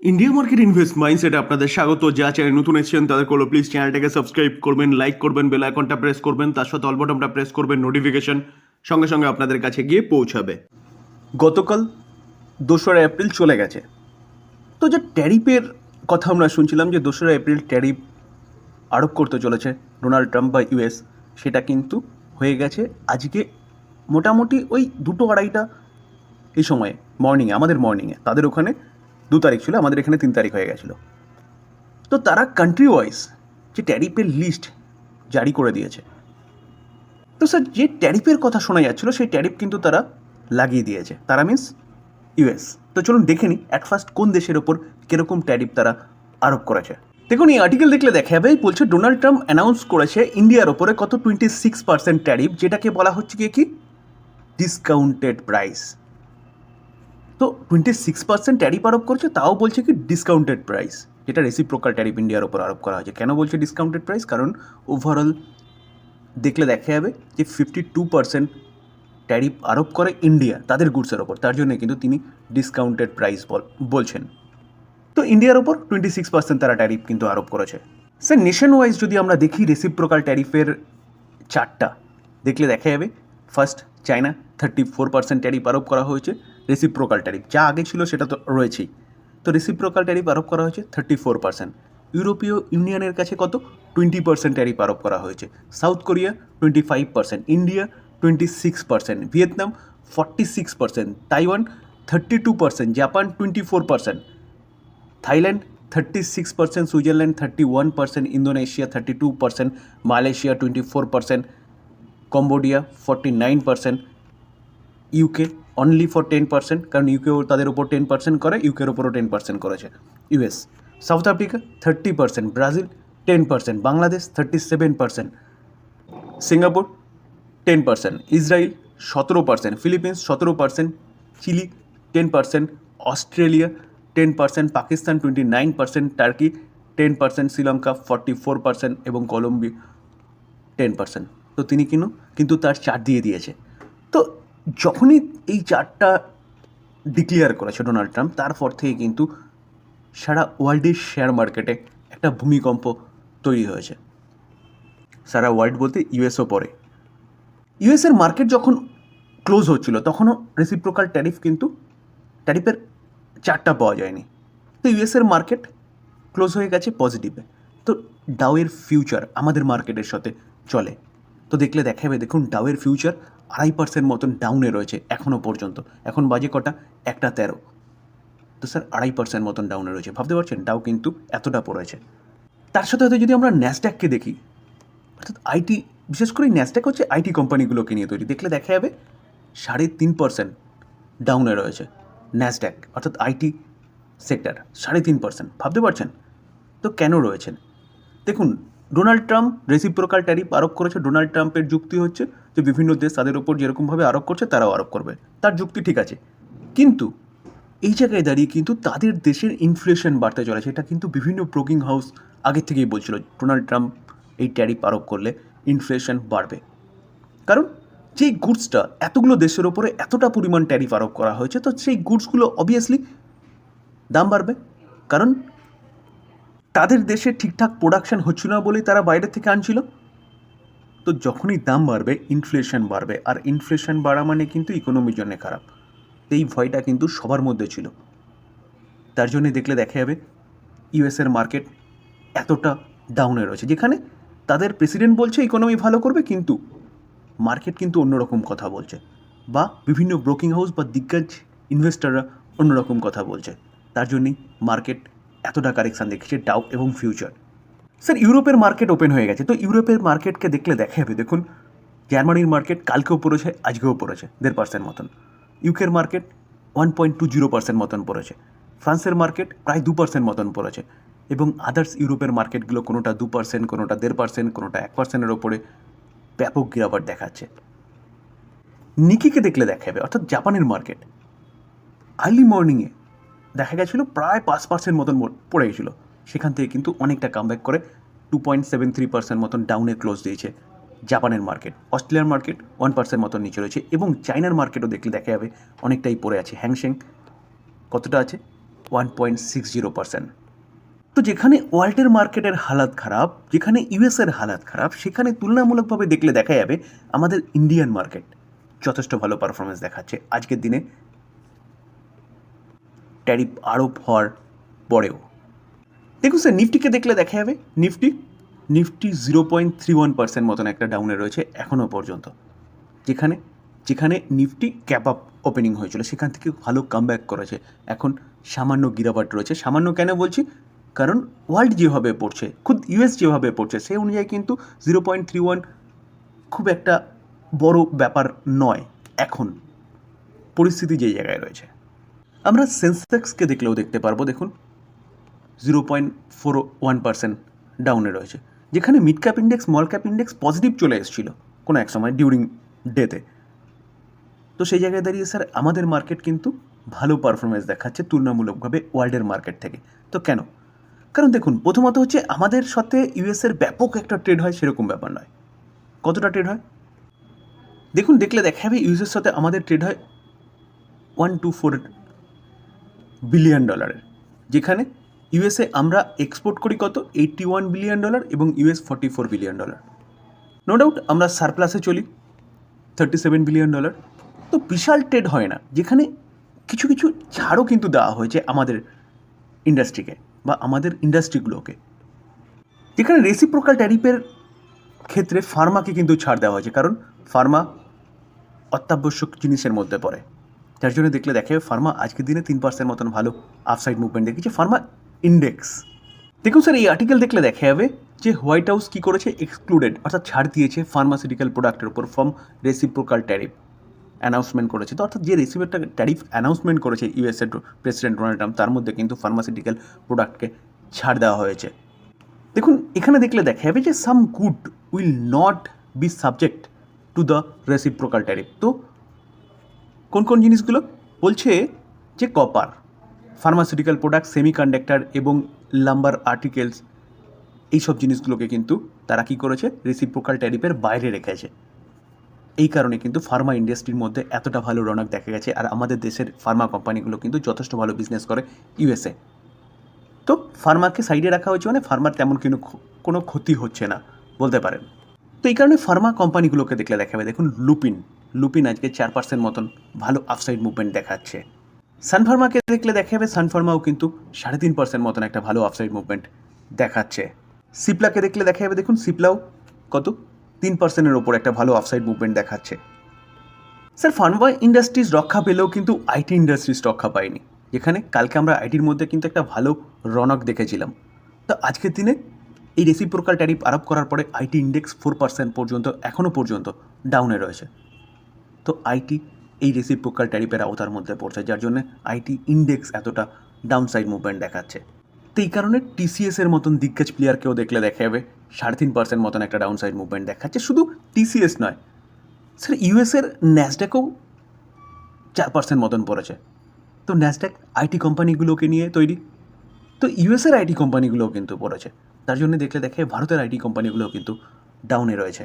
India market invest মাইন্ডসেটে আপনাদের স্বাগত। যা চ্যানেল নতুন এসেছেন, তাদের করল প্লিজ চ্যানেলটাকে সাবস্ক্রাইব করবেন লাইক করবেন বেল আইকনটা প্রেস করবেন, তার সাথে অল বটনটা প্রেস করবেন নোটিফিকেশন সঙ্গে সঙ্গে আপনাদের কাছে গিয়ে পৌঁছাবে। গতকাল দোসরা এপ্রিল চলে গেছে। তো যে ট্যারিফের কথা আমরা শুনছিলাম, যে দোসরা এপ্রিল ট্যারিফ আরোপ করতে চলেছে ডোনাল্ড ট্রাম্প বা ইউএস সেটা কিন্তু হয়ে গেছে আজকে মোটামুটি ওই দুটো আড়াইটা এই সময়ে মর্নিংয়ে আমাদের মর্নিংয়ে তাদের ওখানে দু তারিখ ছিল, আমাদের এখানে তিন তারিখ হয়ে গেছিল। তো তারা কান্ট্রি ওয়াইজ যে ট্যারিফের লিস্ট জারি করে দিয়েছে, তো স্যার যে ট্যারিফের কথা শোনা যাচ্ছিল, সেই ট্যারিফ কিন্তু তারা লাগিয়ে দিয়েছে। তারা মিন্স ইউএস তো চলুন দেখে নিই অ্যাট ফার্স্ট কোন দেশের ওপর কীরকম ট্যারিফ তারা আরোপ করেছে। দেখুন, এই আর্টিকেল দেখলে দেখা যাবে, বলছে ডোনাল্ড ট্রাম্প অ্যানাউন্স করেছে ইন্ডিয়ার ওপরে কত টোয়েন্টি সিক্স পার্সেন্ট ট্যারিফ যেটাকে বলা হচ্ছে কি কি? ডিসকাউন্টেড প্রাইস তো টোয়েন্টি সিক্স পার্সেন্ট ট্যারিফ আরোপ করছে, তাও বলছে কি ডিসকাউন্টেড প্রাইস যেটা রেসিপ্রোকাল ট্যারিফ ইন্ডিয়ার ওপর আরোপ করা হয়েছে। কেন বলছে ডিসকাউন্টেড প্রাইস কারণ ওভারঅল দেখলে দেখা যাবে যে ফিফটি টু পার্সেন্ট ট্যারিফ আরোপ করে ইন্ডিয়া তাদের গুডসের ওপর। তার জন্য কিন্তু তিনি ডিসকাউন্টেড প্রাইস বলছেন। তো ইন্ডিয়ার ওপর টোয়েন্টি সিক্স পার্সেন্ট তারা ট্যারিফ কিন্তু আরোপ করেছে। স্যার নেশন ওয়াইজ যদি আমরা দেখি রেসিপ্রোকাল ট্যারিফের চারটা দেখলে দেখা যাবে first China thirty four percent tariff আরোপ করা হয়েছে। রেসিপ্রোকাল ট্যারিফ যা আগে ছিল সেটা তো রয়েছেই। তো রেসিপ্রোকাল ট্যারিফ আরোপ করা হয়েছে থার্টি ফোর পার্সেন্ট ইউরোপীয় ইউনিয়নের কাছে কত? টোয়েন্টি পার্সেন্ট ট্যারিফ আরোপ করা হয়েছে। South Korea twenty five percent India twenty six percent Vietnam forty six percent Taiwan thirty two percent Japan twenty four percent Thailand thirty six percent Switzerland thirty one percent Indonesia thirty two percent Malaysia twenty four percent Cambodia forty nine percent UK only for ten percent কারণ ইউকেও তাদের উপর ten percent করে ইউকের ওপরও ten percent করেছে। US South Africa thirty percent Brazil ten percent Bangladesh thirty seven percent Singapore ten percent Israel সতেরো percent Philippines সতেরো percent Chile ten percent Australia ten percent Pakistan twenty nine percent Turkey ten percent Sri Lanka forty four percent এবং Colombia ten percent তো তিনি কিনু? কিন্তু তার চার দিয়ে দিয়েছে। তো যখনই এই চারটা ডিক্লেয়ার করেছে ডোনাল্ড ট্রাম্প তারপর থেকে কিন্তু সারা ওয়ার্ল্ডের শেয়ার মার্কেটে একটা ভূমিকম্প তৈরি হয়েছে। সারা ওয়ার্ল্ড বলতে ইউএসও পরে ইউএসের মার্কেট যখন ক্লোজ হচ্ছিল, তখনও রেসিপ্রোকাল ট্যারিফ কিন্তু ট্যারিফের চারটা পাওয়া যায়নি। তো ইউএসের মার্কেট ক্লোজ হয়ে গেছে পজিটিভে তো ডাউয়ের ফিউচার আমাদের মার্কেটের সাথে চলে। তো দেখলে দেখা যাবে দেখুন ডাউয়ের ফিউচার আড়াই পার্সেন্ট মতন ডাউনে রয়েছে এখনও পর্যন্ত। এখন বাজে কটা? একটা তেরো। তো স্যার আড়াই পার্সেন্ট মতন ডাউনে রয়েছে। ভাবতে পারছেন? ডাউ কিন্তু এতটা পড়েছে। তার সাথে হয়তো যদি আমরা ন্যাসড্যাককে দেখি, অর্থাৎ আইটি বিশেষ করে ন্যাসড্যাক হচ্ছে আইটি কোম্পানিগুলোকে নিয়ে তৈরি। দেখলে দেখা যাবে সাড়ে তিন পার্সেন্ট ডাউনে রয়েছে ন্যাসড্যাক অর্থাৎ আইটি সেক্টর সাড়ে তিন পার্সেন্ট ভাবতে পারছেন? তো কেন রয়েছেন দেখুন ডোনাল্ড ট্রাম্প রেসিপ্রোকাল ট্যারিফ আরোপ করেছে। ডোনাল্ড ট্রাম্পের যুক্তি হচ্ছে যে বিভিন্ন দেশ তাদের ওপর যেরকমভাবে আরোপ করছে, তারাও আরোপ করবে। তার যুক্তি ঠিক আছে। কিন্তু এই জায়গায় দাঁড়িয়ে কিন্তু তাদের দেশের ইনফ্লেশন বাড়তে চলেছে। এটা কিন্তু বিভিন্ন ব্রোকিং হাউস আগের থেকেই বলছিল, ডোনাল্ড ট্রাম্প এই ট্যারিফ আরোপ করলে ইনফ্লেশন বাড়বে। কারণ যেই গুডসটা এতগুলো দেশের ওপরে এতটা পরিমাণ ট্যারিফ আরোপ করা হয়েছে, তো সেই গুডসগুলো অবভিয়াসলি দাম বাড়বে। কারণ তাদের দেশে ঠিকঠাক প্রোডাকশন হচ্ছিল না বলেই তারা বাইরে থেকে আনছিল। তো যখনই দাম বাড়বে ইনফ্লেশন বাড়বে, আর ইনফ্লেশন বাড়া মানে কিন্তু ইকোনমির জন্য খারাপ। এই ভয়টা কিন্তু সবার মধ্যে ছিল। তার জন্য দেখলে দেখা যাবে ইউএসের মার্কেট এতটা ডাউনে রয়েছে, যেখানে তাদের প্রেসিডেন্ট বলছে ইকোনমি ভালো করবে, কিন্তু মার্কেট কিন্তু অন্যরকম কথা বলছে। বা বিভিন্ন ব্রোকিং হাউস বা দিগ্গজ ইনভেস্টাররা অন্যরকম কথা বলছে। তার জন্যই মার্কেট এতটা কারেকশান দেখেছে ডাউ এবং ফিউচার স্যার, ইউরোপের মার্কেট ওপেন হয়ে গেছে। তো ইউরোপের মার্কেটকে দেখলে দেখা যাবে দেখুন। জার্মানির মার্কেট কালকেও পড়েছে, আজকেও পড়েছে, দেড় পার্সেন্ট মতন। ইউকের market one point two zero percent মতন পড়েছে। ফ্রান্সের মার্কেট প্রায় দু পার্সেন্ট মতন পড়েছে। এবং আদার্স ইউরোপের মার্কেটগুলো কোনোটা দু পার্সেন্ট কোনোটা দেড় পার্সেন্ট কোনোটা এক পার্সেন্টের ওপরে ব্যাপক গিরাবাট দেখাচ্ছে। নিকিকে দেখলে দেখা যাবে অর্থাৎ জাপানের মার্কেট। আর্লি মর্নিংয়ে দেখা গেছিল, প্রায় পাঁচ পার্সেন্ট মতন পড়ে গেছিল। সেখান থেকে কিন্তু অনেকটা কামব্যাক করে two point seven three percent মতন ডাউনে ক্লোজ দিয়েছে জাপানের মার্কেট অস্ট্রেলিয়ার মার্কেট ওয়ান পার্সেন্ট মতন নিচে রয়েছে এবং চাইনার মার্কেটও দেখলে দেখা যাবে অনেকটাই পড়ে আছে হ্যাংশেং। কতটা আছে? One point six zero percent তো যেখানে ওয়ার্ল্ডের মার্কেটের হালাত খারাপ, যেখানে ইউএসের হালাত খারাপ, সেখানে তুলনামূলকভাবে দেখলে দেখা যাবে আমাদের ইন্ডিয়ান মার্কেট যথেষ্ট ভালো পারফরমেন্স দেখাচ্ছে আজকের দিনে। ট্যারিফ আরোপ হওয়ার পরেও। দেখুন স্যার নিফটিকে দেখলে দেখা যাবে। Nifty Nifty zero point three one percent মতন একটা ডাউনে রয়েছে এখনও পর্যন্ত। যেখানে যেখানে নিফটি ক্যাপ আপ ওপেনিং হয়েছিল, সেখান থেকে ভালো কামব্যাক করেছে। এখন সামান্য গিরাবাট রয়েছে। সামান্য কেন বলছি? কারণ ওয়ার্ল্ড যেভাবে পড়ছে খুদ ইউএস যেভাবে পড়ছে, সেই অনুযায়ী কিন্তু জিরো পয়েন্ট থ্রি ওয়ান খুব একটা বড় ব্যাপার নয় এখন। পরিস্থিতি যেই জায়গায় রয়েছে। আমরা সেন্সেক্সকে দেখলেও দেখতে পারব, দেখুন। Zero point four one percent ডাউনে রয়েছে। যেখানে mid cap index small cap index positive চলে এসেছিল কোনো এক সময় ডিউরিং ডেতে তো সেই জায়গায় দাঁড়িয়ে স্যার আমাদের মার্কেট কিন্তু ভালো পারফরমেন্স দেখাচ্ছে তুলনামূলকভাবে ওয়ার্ল্ডের মার্কেট থেকে। তো কেন? কারণ দেখুন, প্রথমত হচ্ছে আমাদের সাথে ইউএসের ব্যাপক একটা ট্রেড হয় সেরকম ব্যাপার নয়। কতটা ট্রেড হয়? দেখুন, দেখলে দেখা যাবে ইউএসের সাথে আমাদের ট্রেড হয় ওয়ান টু ফোর বিলিয়ন ডলারের যেখানে ইউএসএ আমরা এক্সপোর্ট করি কত? এইটটি ওয়ান বিলিয়ন ডলার এবং US forty four billion dollar no doubt আমরা সারপ্লাসে চলি থার্টি সেভেন বিলিয়ন ডলার তো বিশাল ট্রেড হয় না, যেখানে কিছু কিছু ছাড়ও কিন্তু দেওয়া হয়েছে আমাদের ইন্ডাস্ট্রিকে বা আমাদের ইন্ডাস্ট্রিগুলোকে যেখানে রেসিপ্রোকাল ট্যারিফের ক্ষেত্রে ফার্মাকে কিন্তু ছাড় দেওয়া হয়েছে, কারণ ফার্মা অত্যাবশ্যক জিনিসের মধ্যে পড়ে। যার জন্য দেখলে দেখে ফার্মা আজকের দিনে তিন পার্সেন্ট মতন ভালো আপসাইড মুভমেন্ট দেখিয়েছে। ফার্মা ইন্ডেক্স দেখুন স্যার, এই আর্টিকেল দেখলে দেখা যাবে যে হোয়াইট হাউস কী করেছে? এক্সক্লুডেড অর্থাৎ ছাড় দিয়েছে ফার্মাসিউটিক্যাল প্রোডাক্টের উপর ফ্রম রেসিপ্রোকাল ট্যারিফ অ্যানাউন্সমেন্ট করেছে। তো অর্থাৎ যে রেসিপিটা ট্যারিফ অ্যানাউন্সমেন্ট করেছে ইউএসএ প্রেসিডেন্ট ডোনাল্ড ট্রাম্প তার মধ্যে কিন্তু ফার্মাসিউটিক্যাল প্রোডাক্টকে ছাড় দেওয়া হয়েছে। দেখুন, এখানে দেখলে দেখা যাবে যে some good will not be subject to the reciprocal tariff তো কোন কোন জিনিসগুলো? বলছে যে কপার ফার্মাসিউটিক্যাল প্রোডাক্ট সেমিকন্ডাক্টর এবং লাম্বার আর্টিকেলস এইসব জিনিসগুলোকে কিন্তু তারা কী করেছে? রেসিপ্রোকাল ট্যারিফের বাইরে রেখেছে। এই কারণে কিন্তু ফার্মা ইন্ডাস্ট্রির মধ্যে এতটা ভালো রনক দেখা গেছে আর আমাদের দেশের ফার্মা কোম্পানিগুলো কিন্তু যথেষ্ট ভালো বিজনেস করে ইউএসএ তো ফার্মাকে সাইডে রাখা হয়েছে মানে ফার্মার তেমন কিন্তু কোনো ক্ষতি হচ্ছে না, বলতে পারেন। তো এই কারণে ফার্মা কোম্পানিগুলোকে দেখলে দেখাবে, দেখুন লুপিন লুপিন আজকে চার পার্সেন্ট মতন ভালো আপসাইড মুভমেন্ট দেখাচ্ছে। সানফার্মাকে দেখলে দেখা যাবে সানফার্মাও কিন্তু সাড়ে তিন পার্সেন্ট মতন একটা ভালো আপসাইড মুভমেন্ট দেখাচ্ছে। সিপলাকে দেখলে দেখা যাবে দেখুন, সিপলাও কত? তিন পার্সেন্টের ওপর একটা ভালো আপসাইড মুভমেন্ট দেখাচ্ছে। স্যার ফার্মা ইন্ডাস্ট্রিজ রক্ষা পেলেও কিন্তু আইটি ইন্ডাস্ট্রিজ রক্ষা পায়নি। যেখানে কালকে আমরা আইটির মধ্যে কিন্তু একটা ভালো রনক দেখেছিলাম। তো আজকের দিনে এই রেসিপ্রোকাল ট্যারিফ আরোপ করার পরে আইটি ইন্ডেক্স ফোর পার্সেন্ট পর্যন্ত এখনও পর্যন্ত ডাউনে রয়েছে। তো আইটি এই রেসিপ্রোকাল ট্যারিফের আওতার মধ্যে পড়ছে, যার জন্য আইটি ইন্ডেক্স এতটা ডাউন সাইড মুভমেন্ট দেখাচ্ছে। তো এই কারণে টিসিএস এর মতন দিগ্গজ প্লেয়ারকেও দেখলে দেখা যাবে, সাড়ে তিন পার্সেন্ট মতন একটা ডাউন সাইড মুভমেন্ট দেখাচ্ছে, শুধু টিসিএস নয়, স্যার ইউএসের ন্যাসড্যাকও চার পার্সেন্ট মতন পড়েছে। তো ন্যাসড্যাক আইটি কোম্পানিগুলোকে নিয়ে তৈরি, তো ইউএসের আইটি কোম্পানিগুলোও কিন্তু পড়েছে, তার জন্য দেখলে দেখে ভারতের আইটি কোম্পানিগুলোও কিন্তু ডাউনে রয়েছে।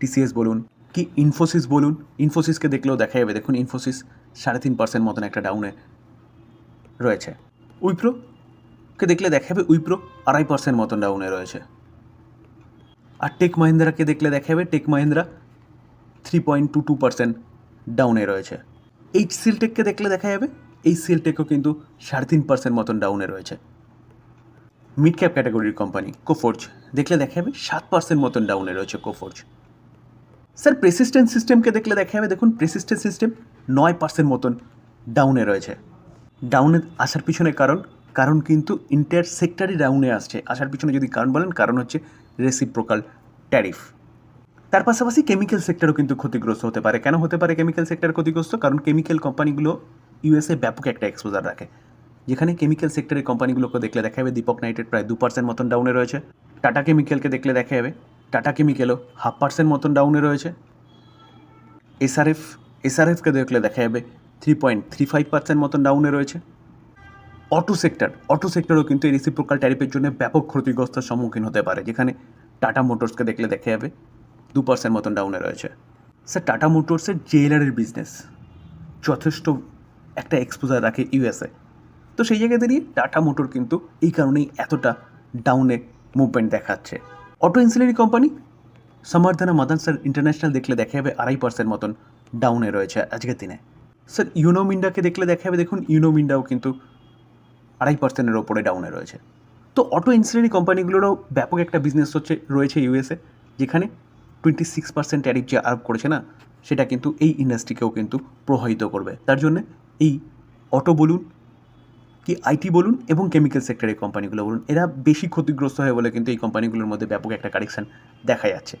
টিসিএস বলুন কি ইনফোসিস বলুন? ইনফোসিসকে দেখলেও দেখা যাবে। দেখুন ইনফোসিস সাড়ে তিন পার্সেন্ট মতন একটা ডাউনে রয়েছে। উইপ্রোকে দেখলে দেখা যাবে উইপ্রো আড়াই পার্সেন্ট মতন ডাউনে রয়েছে। আর টেক মাহিন্দ্রাকে দেখলে দেখা যাবে Tech Mahindra three point two two percent ডাউনে রয়েছে। এইচ সিলটেককে দেখলে দেখা যাবে, এই সিলটেকও কিন্তু সাড়ে তিন পার্সেন্ট মতন ডাউনে রয়েছে। মিড ক্যাপ ক্যাটাগরির কোম্পানি কোফোর্জ দেখলে দেখা যাবে, সাত পার্সেন্ট মতন ডাউনে রয়েছে কোফোর্জ স্যার প্রেসিস্টেন্ট সিস্টেমকে দেখলে দেখা যাবে দেখুন প্রেসিস্টেন্ট সিস্টেম নয় পার্সেন্ট মতন ডাউনে রয়েছে। ডাউনে আসার পিছনে কারণ কারণ কিন্তু ইন্টার সেক্টরই ডাউনে আসছে। আসার পিছনে যদি কারণ বলেন, কারণ হচ্ছে রেসিপ্রোকাল ট্যারিফ তার পাশাপাশি কেমিক্যাল সেক্টরও কিন্তু ক্ষতিগ্রস্ত হতে পারে। কেন হতে পারে কেমিক্যাল সেক্টর ক্ষতিগ্রস্ত? কারণ কেমিক্যাল কোম্পানিগুলো ইউএসএ ব্যাপক একটা এক্সপোজার রাখে। যেখানে কেমিক্যাল সেক্টরের কোম্পানিগুলোকে দেখলে দেখা যাবে দীপক নাইটেড প্রায় দু পার্সেন্ট মতন ডাউনে রয়েছে। টাটা কেমিক্যালকে দেখলে দেখা যাবে টাটা কেমিক্যালও হাফ পার্সেন্ট মতন ডাউনে রয়েছে। এসআরএফ এসআরএফকে দেখলে দেখা যাবে three point three five percent মতন ডাউনে রয়েছে। অটো সেক্টর অটো সেক্টরও কিন্তু এই রিসিপ্রোকাল ট্যারিফের জন্য ব্যাপক ক্ষতিগ্রস্তের সম্মুখীন হতে পারে, যেখানে টাটা মোটরসকে দেখলে দেখা যাবে দু পার্সেন্ট মতন ডাউনে রয়েছে। স্যার, টাটা মোটরসের জেলারের বিজনেস যথেষ্ট একটা এক্সপোজার রাখে ইউএসএ তো সেই জায়গায় দাঁড়িয়ে টাটা মোটর কিন্তু এই কারণেই এতটা ডাউনে মুভমেন্ট দেখাচ্ছে। Auto ancillary company? Samvardhana Motherson International দেখলে দেখা যাবে আড়াই পার্সেন্ট মতন ডাউনে রয়েছে আজকের দিনে। স্যার ইউনো মিন্ডাকে দেখলে দেখা যাবে দেখুন ইউনো মিন্ডাও কিন্তু আড়াই পার্সেন্টের ওপরে ডাউনে রয়েছে। তো অটো ইনসুলারি কোম্পানিগুলোরও ব্যাপক একটা বিজনেস হচ্ছে, রয়েছে ইউএসএ যেখানে টোয়েন্টি সিক্স পার্সেন্ট ট্যারিফ যে আরোপ করেছে না, সেটা কিন্তু এই ইন্ডাস্ট্রিকেও কিন্তু প্রভাবিত করবে। তার জন্য এই অটো বলুন কি আইটি বলুন এবং কেমিক্যাল সেক্টরের কোম্পানিগুলো বলুন, এরা বেশি ক্ষতিগ্রস্ত হয় বলে কিন্তু এই কোম্পানিগুলোর মধ্যে ব্যাপক একটা কারেকশন দেখা যাচ্ছে।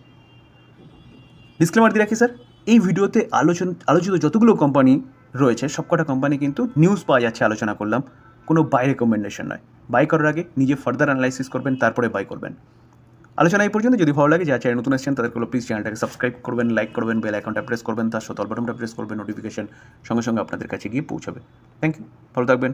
ডিসক্লেমার দিয়ে রাখি স্যার এই ভিডিওতে আলোচন, আলোচিত যতগুলো কোম্পানি রয়েছে, সবকটা কোম্পানি কিন্তু নিউজ পাওয়া যাচ্ছে, আলোচনা করলাম। কোনো বাই রেকমেন্ডেশন নয়। বাই করার আগে নিজে ফার্দার অ্যানালাইসিস করবেন, তারপরে বাই করবেন। আলোচনা এই পর্যন্ত। যদি ভালো লাগে যা চ্যানেল নতুন এসেছেন, তাদেরকে প্লিজ চ্যানেলটাকে সাবস্ক্রাইব করবেন লাইক করবেন বেল আইকনটা প্রেস করবেন, তার সাথে প্রেস করবেন নোটিফিকেশন সঙ্গে সঙ্গে আপনাদের কাছে গিয়ে পৌঁছাবে। থ্যাংক ইউ ভালো থাকবেন।